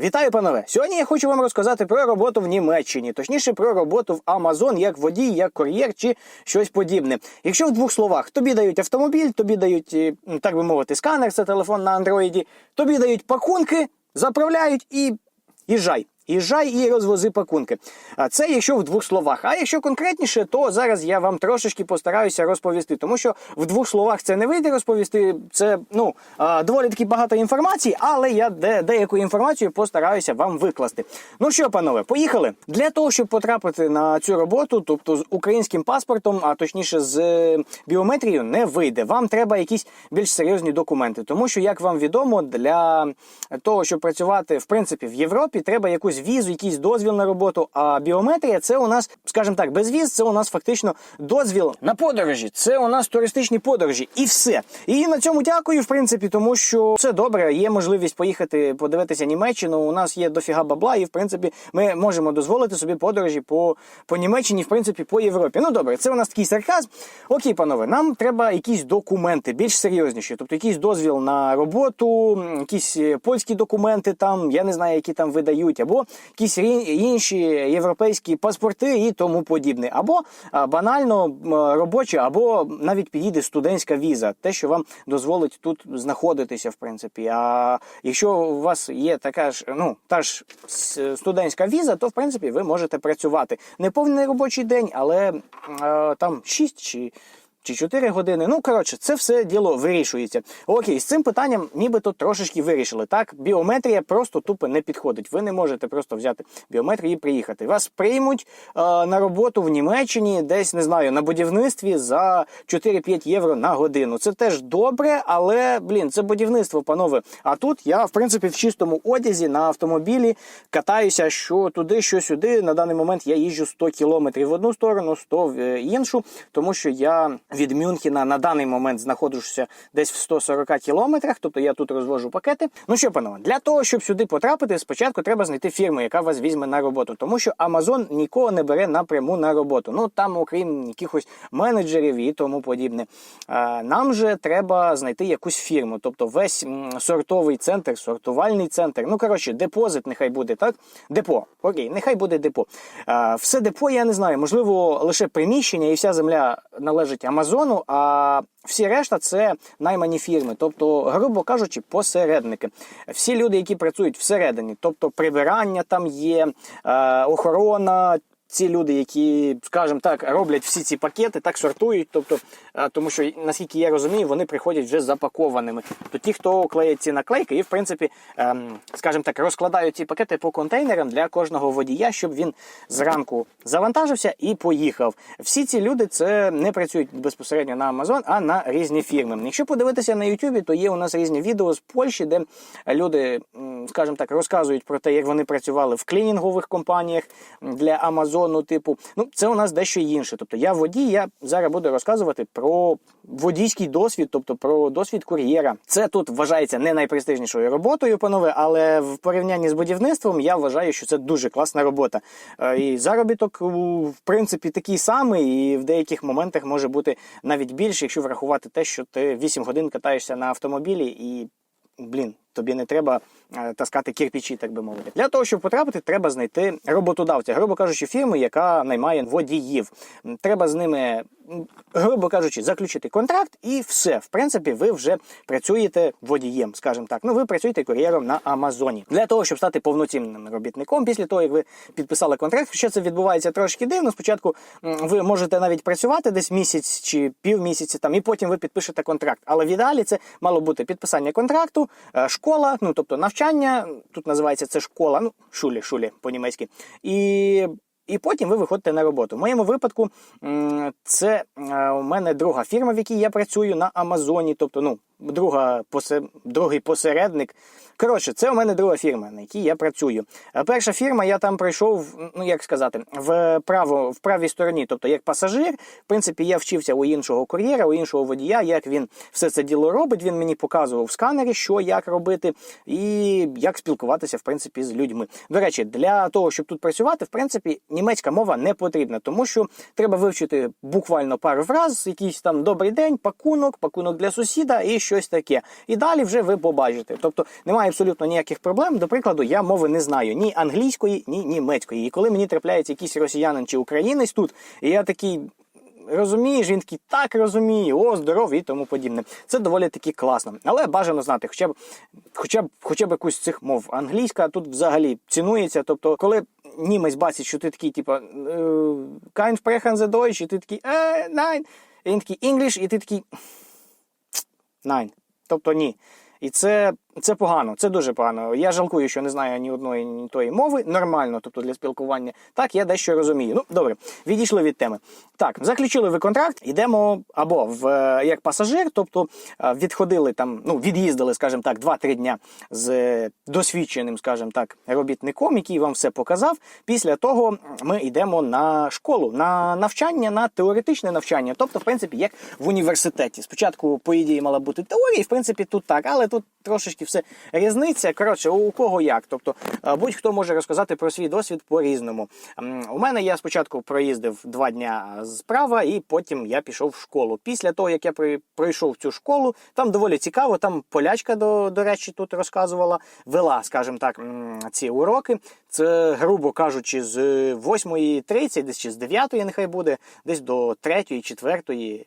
Вітаю, панове! Сьогодні я хочу вам розказати про роботу в Німеччині, точніше про роботу в Amazon як водій, як кур'єр чи щось подібне. Якщо в двох словах тобі дають автомобіль, тобі дають, е, так би мовити, сканер, це телефон на андроїді, тобі дають пакунки, заправляють і їжджай. Їжджай і розвози пакунки. А це якщо в двох словах. А якщо конкретніше, то зараз я вам трошечки постараюся розповісти, тому що в двох словах це не вийде розповісти. Це ну доволі таки багато інформації, але я де, деяку інформацію постараюся вам викласти. Ну що, панове, поїхали для того, щоб потрапити на цю роботу, тобто з українським паспортом, а точніше з е, біометрією, не вийде. Вам треба якісь більш серйозні документи, тому що, як вам відомо, для того, щоб працювати в принципі в Європі, треба якусь візу, якийсь дозвіл на роботу. А біометрія це у нас, скажімо так, без віз, це у нас фактично дозвіл на подорожі. Це у нас туристичні подорожі, і все. І на цьому дякую, в принципі, тому що все добре. Є можливість поїхати подивитися Німеччину. У нас є дофіга бабла, і в принципі ми можемо дозволити собі подорожі по, по Німеччині, в принципі, по Європі. Ну добре, це у нас такий сарказм. Окей, панове, нам треба якісь документи більш серйозніші, тобто якийсь дозвіл на роботу, якісь е, польські документи, там я не знаю, які там видають, або якісь інші європейські паспорти і тому подібне, або банально м, робочі, або навіть підійде студентська віза, те, що вам дозволить тут знаходитися, в принципі. А якщо у вас є така ж, ну та ж студентська віза, то в принципі ви можете працювати не повний робочий день, але е, там 6 чи. Чи 4 години. Ну, коротше, це все діло вирішується. Окей, з цим питанням нібито трошечки вирішили. Так, біометрія просто тупо не підходить. Ви не можете просто взяти біометрію і приїхати. Вас приймуть е, на роботу в Німеччині, десь не знаю, на будівництві за 4-5 євро на годину. Це теж добре, але блін, це будівництво, панове. А тут я, в принципі, в чистому одязі на автомобілі катаюся, що туди, що сюди. На даний момент я їжджу 100 кілометрів в одну сторону, 100 в е, іншу, тому що я від Мюнхена на даний момент знаходжуся десь в 140 кілометрах, тобто я тут розвожу пакети. Ну що, панове, для того, щоб сюди потрапити, спочатку треба знайти фірму, яка вас візьме на роботу, тому що Amazon нікого не бере напряму на роботу. Ну там, окрім якихось менеджерів і тому подібне. Нам же треба знайти якусь фірму, тобто весь сортовий центр, сортувальний центр. Ну коротше, депозит, нехай буде так. Депо. Окей, нехай буде депо. Все депо, я не знаю, можливо, лише приміщення і вся земля належить Амазону, а всі решта це наймані фірми, тобто, грубо кажучи, посередники. Всі люди, які працюють всередині, тобто прибирання там є, е, охорона. Ці люди, які, скажімо так, роблять всі ці пакети, так сортують. Тобто, тому що наскільки я розумію, вони приходять вже запакованими. То ті, хто клеять ці наклейки, і в принципі, ем, скажімо так, розкладають ці пакети по контейнерам для кожного водія, щоб він зранку завантажився і поїхав. Всі ці люди це не працюють безпосередньо на Amazon, а на різні фірми. Якщо подивитися на YouTube, то є у нас різні відео з Польщі, де люди, скажімо так, розказують про те, як вони працювали в клінінгових компаніях для Амазону. Типу, ну це у нас дещо інше. Тобто я водій, я зараз буду розказувати про водійський досвід, тобто про досвід кур'єра. Це тут вважається не найпрестижнішою роботою, панове, але в порівнянні з будівництвом я вважаю, що це дуже класна робота. Е, І заробіток, в принципі, такий самий, і в деяких моментах може бути навіть більше, якщо врахувати те, що ти 8 годин катаєшся на автомобілі і. Блін, тобі не треба е, таскати кирпичі, так би мовити. Для того, щоб потрапити, треба знайти роботодавця, грубо кажучи, фірму, яка наймає водіїв. Треба з ними, грубо кажучи, заключити контракт, і все. В принципі, ви вже працюєте водієм, скажімо так. Ну, ви працюєте кур'єром на Амазоні. Для того, щоб стати повноцінним робітником, після того, як ви підписали контракт, що це відбувається трошки дивно. Спочатку ви можете навіть працювати десь місяць чи півмісяці, там, і потім ви підпишете контракт. Але в ідеалі це мало бути підписання контракту, е, школа, ну тобто навчання, тут називається це школа, ну шулі, шулі по-німецьки. І і потім ви виходите на роботу. В моєму випадку це е, у мене друга фірма, в якій я працюю на Амазоні. Тобто, ну, друга посе, другий посередник. Коротше, це у мене друга фірма, на якій я працюю. Перша фірма, я там прийшов, ну як сказати, в право в правій стороні, тобто як пасажир. В принципі, я вчився у іншого кур'єра, у іншого водія, як він все це діло робить. Він мені показував в сканері, що як робити, і як спілкуватися в принципі з людьми. До речі, для того, щоб тут працювати, в принципі, німецька мова не потрібна, тому що треба вивчити буквально пару фраз, якийсь там добрий день, пакунок, пакунок для сусіда і щось таке. І далі вже ви побачите. Тобто немає абсолютно ніяких проблем. До прикладу, я мови не знаю ні англійської, ні німецької. І коли мені трапляється якийсь росіянин чи українець тут, і я такий. Розумієш, він такий так розуміє, о, здоров і тому подібне. Це доволі таки класно. Але бажано знати, хоча б хоча б хоча б якусь з цих мов. Англійська тут взагалі цінується. Тобто, коли німець бачить, що ти такий, типа kein sprechen the Deutsch, і ти такий е, nein, і він такий English, і ти такий nein. Тобто ні. І це, це погано, це дуже погано. Я жалкую, що не знаю ні одної, ні тої мови. Нормально, тобто для спілкування. Так, я дещо розумію. Ну, добре, відійшли від теми. Так, заключили ви контракт, йдемо або в е, як пасажир, тобто е, відходили там, ну, від'їздили, скажімо так, 2-3 дня з е, досвідченим, скажімо так, робітником, який вам все показав. Після того ми йдемо на школу, на навчання, на теоретичне навчання. Тобто, в принципі, як в університеті. Спочатку, по ідеї, мала бути теорія, і в принципі тут так, але тут трошечки все різниця. Коротше, у кого як. Тобто, е, будь-хто може розказати про свій досвід по-різному. У мене я спочатку проїздив два дня справа, і потім я пішов в школу. Після того, як я пройшов цю школу, там доволі цікаво. Там полячка, до, до речі, тут розказувала, вела, скажімо так, ці уроки. Це, грубо кажучи, з 8.30, десь чи з 9, нехай буде, десь до 3, 4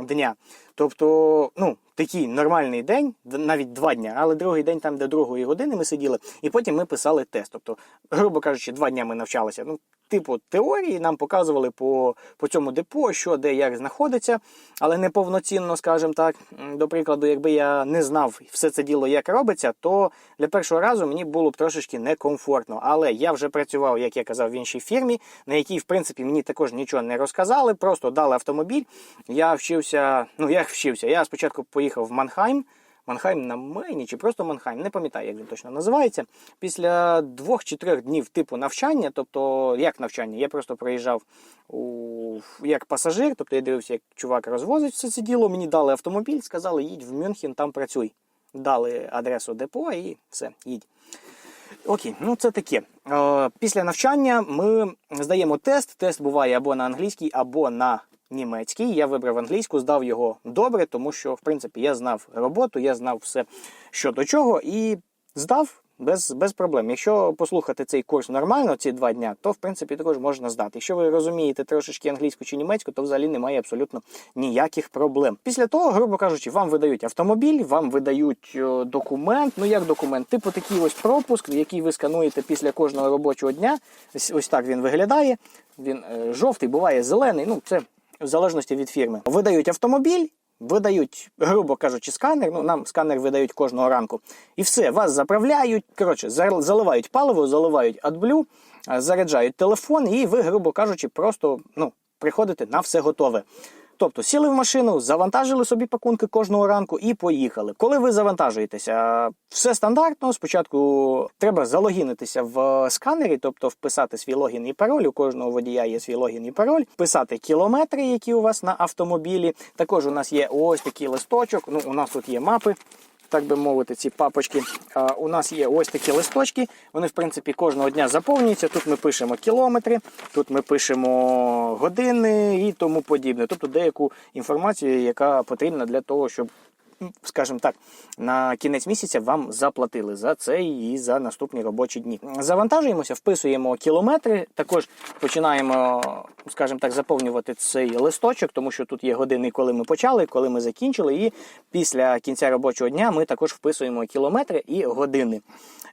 дня. Тобто, ну, такий нормальний день, навіть два дня, але другий день там до другої години ми сиділи, і потім ми писали тест. Тобто, грубо кажучи, два дня ми навчалися. Ну, типу теорії нам показували по, по цьому депо, що де як знаходиться, але не повноцінно, скажімо так. До прикладу, якби я не знав все це діло, як робиться, то для першого разу мені було б трошечки некомфортно. Але я вже працював, як я казав, в іншій фірмі, на якій, в принципі, мені також нічого не розказали, просто дали автомобіль. Я вчився, ну як вчився, я спочатку поїхав в Манхайм. Манхайм на Мейні чи просто Манхайм, не пам'ятаю, як він точно називається. Після двох чи трьох днів типу навчання, тобто як навчання, я просто приїжджав у, як пасажир, тобто я дивився, як чувак розвозить все це діло. Мені дали автомобіль, сказали, їдь в Мюнхен, там працюй. Дали адресу депо і все, їдь. Окей, ну це таке. Е, Після навчання ми здаємо тест. Тест буває або на англійській, або на німецький. Я вибрав англійську, здав його добре, тому що, в принципі, я знав роботу, я знав все, що до чого, і здав без, без проблем. Якщо послухати цей курс нормально, ці два дня, то в принципі також можна здати. Якщо ви розумієте трошечки англійську чи німецьку, то взагалі немає абсолютно ніяких проблем. Після того, грубо кажучи, вам видають автомобіль, вам видають е, документ. Ну як документ, типу такий ось пропуск, який ви скануєте після кожного робочого дня. Ось, ось так він виглядає. Він е, жовтий, буває зелений. Ну це в залежності від фірми. Видають автомобіль. Видають, грубо кажучи, сканер. Ну нам сканер видають кожного ранку, і все вас заправляють. Коротше, заливають паливо, заливають адблю, заряджають телефон, і ви, грубо кажучи, просто ну приходите на все готове. Тобто сіли в машину, завантажили собі пакунки кожного ранку і поїхали. Коли ви завантажуєтеся, все стандартно. Спочатку треба залогінитися в сканері, тобто вписати свій логін і пароль. У кожного водія є свій логін і пароль, писати кілометри, які у вас на автомобілі. Також у нас є ось такий листочок. Ну, у нас тут є мапи. Так би мовити, ці папочки. У нас є ось такі листочки. Вони, в принципі, кожного дня заповнюються. Тут ми пишемо кілометри, тут ми пишемо години і тому подібне. Тобто деяку інформацію, яка потрібна для того, щоб, скажімо так, на кінець місяця вам заплатили за це і за наступні робочі дні. Завантажуємося, вписуємо кілометри. Також починаємо, скажімо так, заповнювати цей листочок, тому що тут є години, коли ми почали, коли ми закінчили. І після кінця робочого дня ми також вписуємо кілометри і години.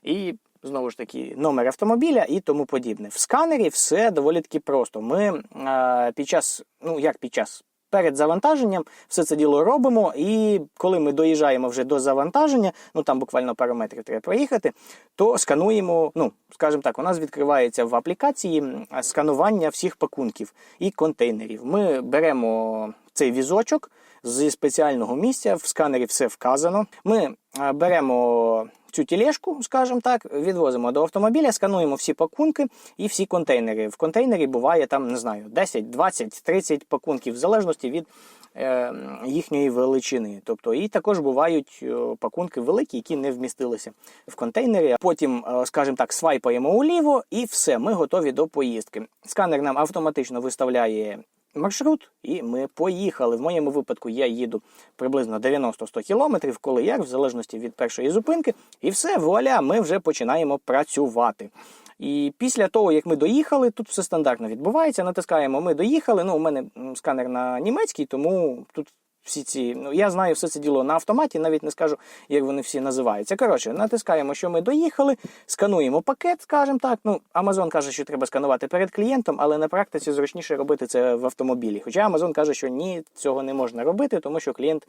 І Знову ж таки, номер автомобіля і тому подібне. В сканері все доволі таки просто. Ми е, під час, ну як під час, перед завантаженням все це діло робимо. І коли ми доїжджаємо вже до завантаження, ну там буквально пару метрів треба проїхати, то скануємо. Ну, скажімо так, у нас відкривається в аплікації сканування всіх пакунків і контейнерів. Ми беремо цей візочок зі спеціального місця. В сканері все вказано. Ми е, беремо цю тілешку, скажімо так, відвозимо до автомобіля, скануємо всі пакунки і всі контейнери. В контейнері буває там, не знаю, 10, 20, 30 пакунків, в залежності від е, їхньої величини. Тобто, і також бувають е, пакунки великі, які не вмістилися в контейнері. Потім, скажімо так, свайпаємо уліво, і все, ми готові до поїздки. Сканер нам автоматично виставляє маршрут, і ми поїхали. В моєму випадку я їду приблизно 90-100 кілометрів, коли як, в залежності від першої зупинки, і все, вуаля, ми вже починаємо працювати. І після того, як ми доїхали, тут все стандартно відбувається. Натискаємо, ми доїхали. Ну, у мене сканер на німецький, тому тут всі ці. Ну, я знаю все це діло на автоматі, навіть не скажу, як вони всі називаються. Коротше, натискаємо, що ми доїхали, скануємо пакет, скажімо так. Ну, Amazon каже, що треба сканувати перед клієнтом, але на практиці зручніше робити це в автомобілі. Хоча Amazon каже, що ні, цього не можна робити, тому що клієнт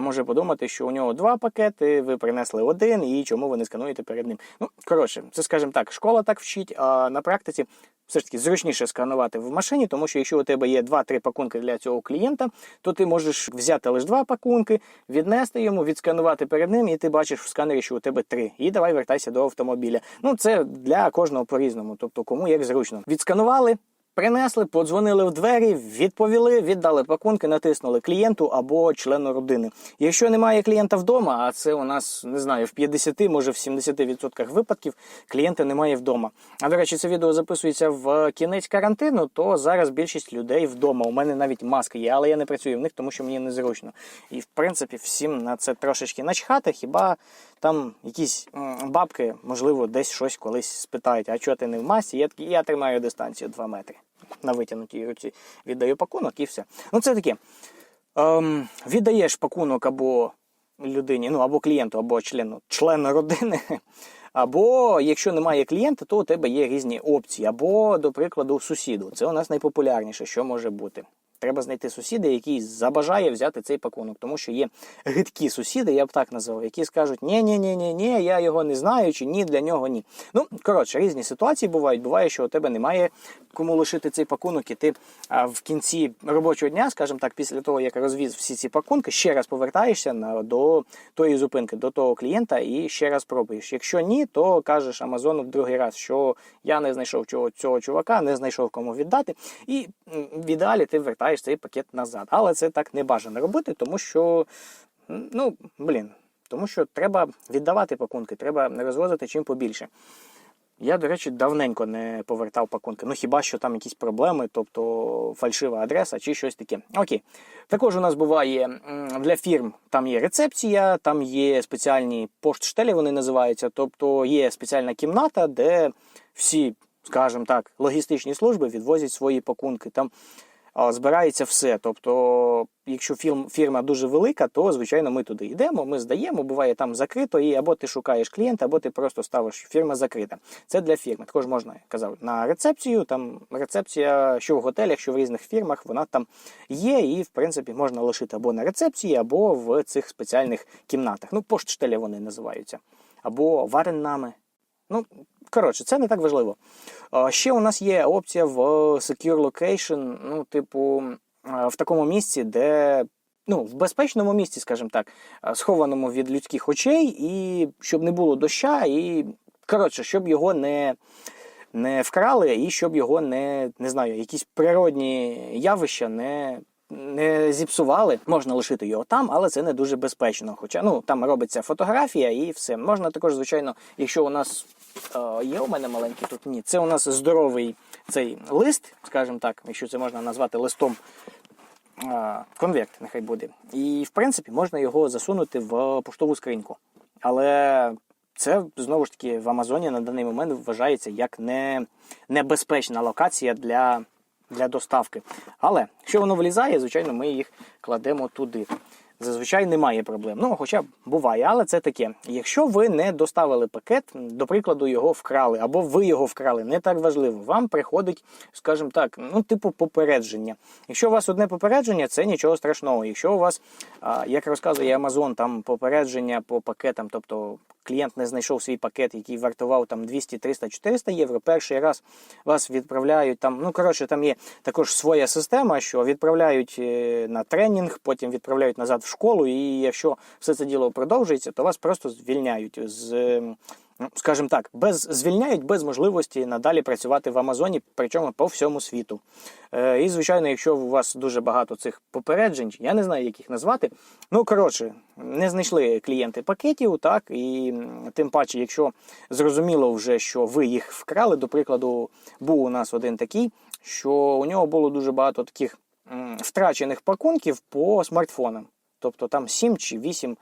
може подумати, що у нього два пакети, ви принесли один, і чому ви не скануєте перед ним. Ну, коротше, це скажімо так, школа так вчить, а на практиці все ж таки зручніше сканувати в машині, тому що якщо у тебе є 2-3 пакунки для цього клієнта, то ти можеш взяти лише два пакунки, віднести йому, відсканувати перед ним, і ти бачиш в сканері, що у тебе три. І давай вертайся до автомобіля. Ну це для кожного по-різному, тобто кому як зручно. Відсканували. Принесли, подзвонили в двері, відповіли, віддали пакунки, натиснули клієнту або члену родини. Якщо немає клієнта вдома, а це у нас не знаю в 50, може в 70% випадків клієнта немає вдома. А до речі, це відео записується в кінець карантину, то зараз більшість людей вдома. У мене навіть маски є, але я не працюю в них, тому що мені незручно. І в принципі всім на це трошечки начхати. Хіба там якісь бабки, можливо, десь щось колись спитають, а чого ти не в масці? Я я тримаю дистанцію 2 метри. На витягнутій руці віддаю пакунок і все. Ну це таке. Ем, віддаєш пакунок або людині, ну або клієнту, або члену, члену родини. Або якщо немає клієнта, то у тебе є різні опції. Або, до прикладу, сусіду. Це у нас найпопулярніше, що може бути. Треба знайти сусіда, який забажає взяти цей пакунок, тому що є гидкі сусіди, я б так назвав, які скажуть ні ні ні ні ні я його не знаю, чи ні для нього ні. Ну коротше, різні ситуації бувають. Буває, що у тебе немає кому лишити цей пакунок, і ти в кінці робочого дня, скажімо так, після того як розвіз всі ці пакунки, ще раз повертаєшся на до тої зупинки, до того клієнта, і ще раз пробуєш. Якщо ні, то кажеш Амазону в другий раз, що я не знайшов цього, цього чувака, не знайшов кому віддати, і в ідеалі ти вертаєш цей пакет назад. Але це так не бажано робити, тому що, ну, блін, тому що треба віддавати пакунки, треба розвозити чим побільше. Я, до речі, давненько не повертав пакунки. Ну хіба що там якісь проблеми, тобто фальшива адреса чи щось таке. Окей. Також у нас буває для фірм там є рецепція, там є спеціальні поштштелі, вони називаються. Тобто є спеціальна кімната, де всі, скажімо так, логістичні служби відвозять свої пакунки. Там збирається все. Тобто, якщо фірм, фірма дуже велика, то звичайно ми туди йдемо, ми здаємо, буває там закрито, і або ти шукаєш клієнта, або ти просто ставиш, фірма закрита. Це для фірми. Також можна казав на рецепцію. Там рецепція, що в готелях, що в різних фірмах, вона там є, і в принципі можна лишити або на рецепції, або в цих спеціальних кімнатах. Ну, поштштелі вони називаються, або вареннами. Ну, коротше, це не так важливо. Ще у нас є опція в Secure Location, ну, типу, в такому місці, де. Ну, в безпечному місці, скажімо так, схованому від людських очей, і щоб не було доща, і коротше, щоб його не, не вкрали, і щоб його не, не знаю, якісь природні явища не, не зіпсували. Можна лишити його там, але це не дуже безпечно. Хоча ну там робиться фотографія і все. Можна також, звичайно, якщо у нас е, є у мене маленький тут ні, це у нас здоровий цей лист, скажімо так, якщо це можна назвати листом. е, Конверт, нехай буде. І в принципі можна його засунути в поштову скриньку. Але це знову ж таки в Амазоні на даний момент вважається як не, небезпечна локація для, для доставки. Але якщо воно влізає, звичайно, ми їх кладемо туди. Зазвичай немає проблем. Ну, хоча буває, але це таке. Якщо ви не доставили пакет, до прикладу, його вкрали, або ви його вкрали, не так важливо. Вам приходить, скажімо так, ну, типу попередження. Якщо у вас одне попередження, це нічого страшного. Якщо у вас, як розказує Amazon, там попередження по пакетам, тобто клієнт не знайшов свій пакет, який вартував там 200, 300, 400 євро. Перший раз вас відправляють там. Ну коротше, там є також своя система, що відправляють е, на тренінг, потім відправляють назад в школу. І якщо все це діло продовжується, то вас просто звільняють з. Ну, Скажімо так, без звільняють без можливості надалі працювати в Амазоні, причому по всьому світу. Е, і, звичайно, якщо у вас дуже багато цих попереджень, я не знаю, як їх назвати. Ну, коротше, не знайшли клієнти пакетів, так, і тим паче, якщо зрозуміло вже, що ви їх вкрали, до прикладу, був у нас один такий, що у нього було дуже багато таких м, втрачених пакунків по смартфонам. Тобто там 7 чи 8 м,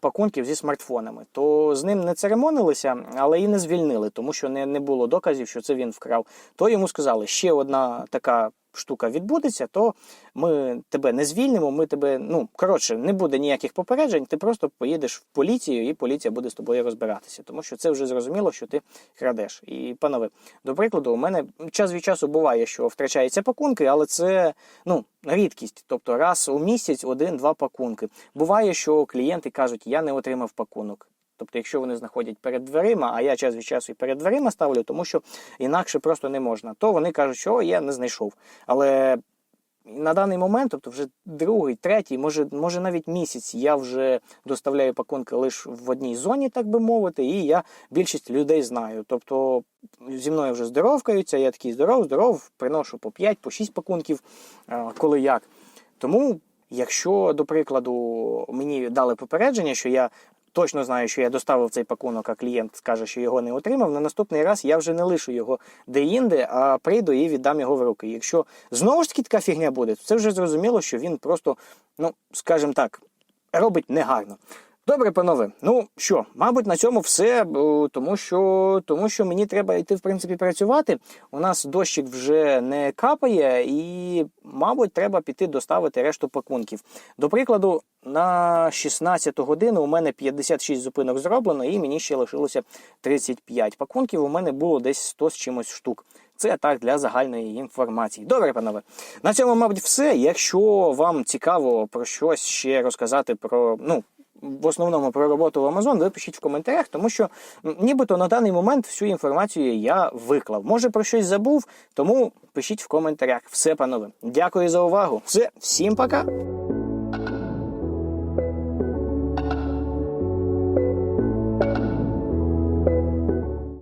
пакунків зі смартфонами. То з ним не церемонилися, але і не звільнили, тому що не, не було доказів, що це він вкрав. То йому сказали, ще одна така штука відбудеться, то ми тебе не звільнимо, ми тебе, ну коротше, не буде ніяких попереджень, ти просто поїдеш в поліцію, і поліція буде з тобою розбиратися, тому що це вже зрозуміло, що ти крадеш. І панове, до прикладу, у мене час від часу буває, що втрачаються пакунки, але це ну рідкість, тобто раз у місяць один-два пакунки. Буває, що клієнти кажуть, я не отримав пакунок. Тобто, якщо вони знаходять перед дверима, а я час від часу і перед дверима ставлю, тому що інакше просто не можна, то вони кажуть, що я не знайшов. Але на даний момент, тобто вже другий, третій, може, може навіть місяць, я вже доставляю пакунки лише в одній зоні, так би мовити, і я більшість людей знаю. Тобто зі мною вже здоровкаються, я такий здоров, здоров, приношу по 5, по 6 пакунків, коли як. Тому, якщо, до прикладу, мені дали попередження, що я точно знаю, що я доставив цей пакунок, а клієнт скаже, що його не отримав, на наступний раз я вже не лишу його де-інде, а прийду і віддам його в руки. Якщо знову ж таки така фігня буде, то це вже зрозуміло, що він просто, ну, скажімо так, робить негарно. Добре, панове. Ну що, мабуть, на цьому все, тому що, тому що мені треба йти, в принципі, працювати. У нас дощик вже не капає, і, мабуть, треба піти доставити решту пакунків. До прикладу, на 16 годину у мене 56 зупинок зроблено, і мені ще лишилося 35 пакунків. У мене було десь 100 з чимось штук. Це так для загальної інформації. Добре, панове. На цьому, мабуть, все. Якщо вам цікаво про щось ще розказати про ну. В основному про роботу в Amazon ви пишіть в коментарях, тому що нібито на даний момент всю інформацію я виклав. Може про щось забув, тому пишіть в коментарях. Все, панове. Дякую за увагу. Все, всім пока.